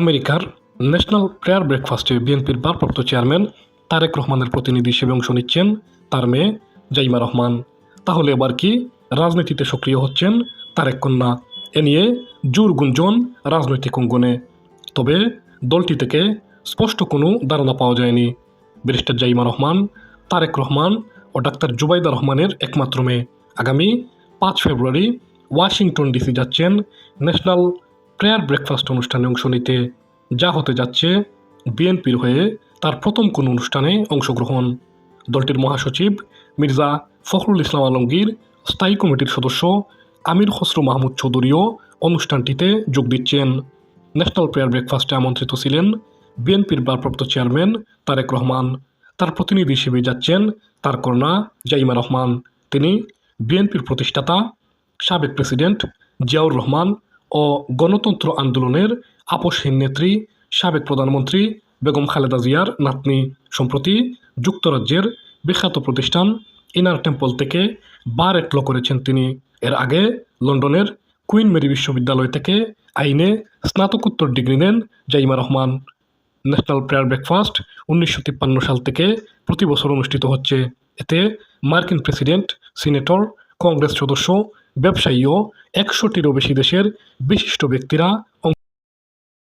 আমেরিকার national prayer ব্রেকফাস্টে বিএনপির ভারপ্রাপ্ত চেয়ারম্যান তারেক রহমানের প্রতিনিধি হিসেবে অংশ নিচ্ছেন তার মেয়ে জাইমা রহমান। তাহলে এবার কি রাজনীতিতে সক্রিয় হচ্ছেন তারেক কন্যা? এ নিয়ে জোর গুঞ্জন রাজনৈতিক অঙ্গনে। তবে দলটি থেকে স্পষ্ট কোনো ধারণা পাওয়া যায়নি। ব্যারিস্টার জাইমা রহমান, তারেক রহমান ও ডাক্তার জুবাইদা রহমানের একমাত্র মেয়ে। আগামী পাঁচ ফেব্রুয়ারি ওয়াশিংটন ডিসি যাচ্ছেন ন্যাশনাল প্রেয়ার ব্রেকফাস্ট অনুষ্ঠানে অংশ নিতে যা হতে যাচ্ছে, বিএনপির হয়ে তার প্রথম কোনো অনুষ্ঠানে অংশগ্রহণ। দলটির মহাসচিব মির্জা ফখরুল ইসলাম আলমগীর, স্থায়ী কমিটির সদস্য আমির খসরু মাহমুদ চৌধুরীও অনুষ্ঠানটিতে যোগ দিচ্ছেন। ন্যাশনাল প্রেয়ার ব্রেকফাস্টে আমন্ত্রিত ছিলেন বিএনপির ভারপ্রাপ্ত চেয়ারম্যান তারেক রহমান। তার প্রতিনিধি হিসেবে যাচ্ছেন তার কন্যা জাইমা রহমান। তিনি বিএনপির প্রতিষ্ঠাতা, সাবেক প্রেসিডেন্ট জিয়াউর রহমান ও গণতন্ত্র আন্দোলনের আপসহীন নেত্রী, সাবেক প্রধানমন্ত্রী বেগম খালেদা জিয়ার নাতনি। সম্প্রতি যুক্তরাজ্যের বিখ্যাত প্রতিষ্ঠান ইনার টেম্পল থেকে বার এটলো করেছেন তিনি। এর আগে লন্ডনের কুইন মেরি বিশ্ববিদ্যালয় থেকে আইনে স্নাতকোত্তর ডিগ্রি নেন Zaima Rahman. National prayer breakfast উনিশশো তিপ্পান্ন সাল থেকে প্রতি বছর অনুষ্ঠিত হচ্ছে। এতে মার্কিন প্রেসিডেন্ট, সিনেটর কংগ্রেস সদস্য ব্যবসায়ীও একশোটিরও বেশি দেশের বিশিষ্ট ব্যক্তিরা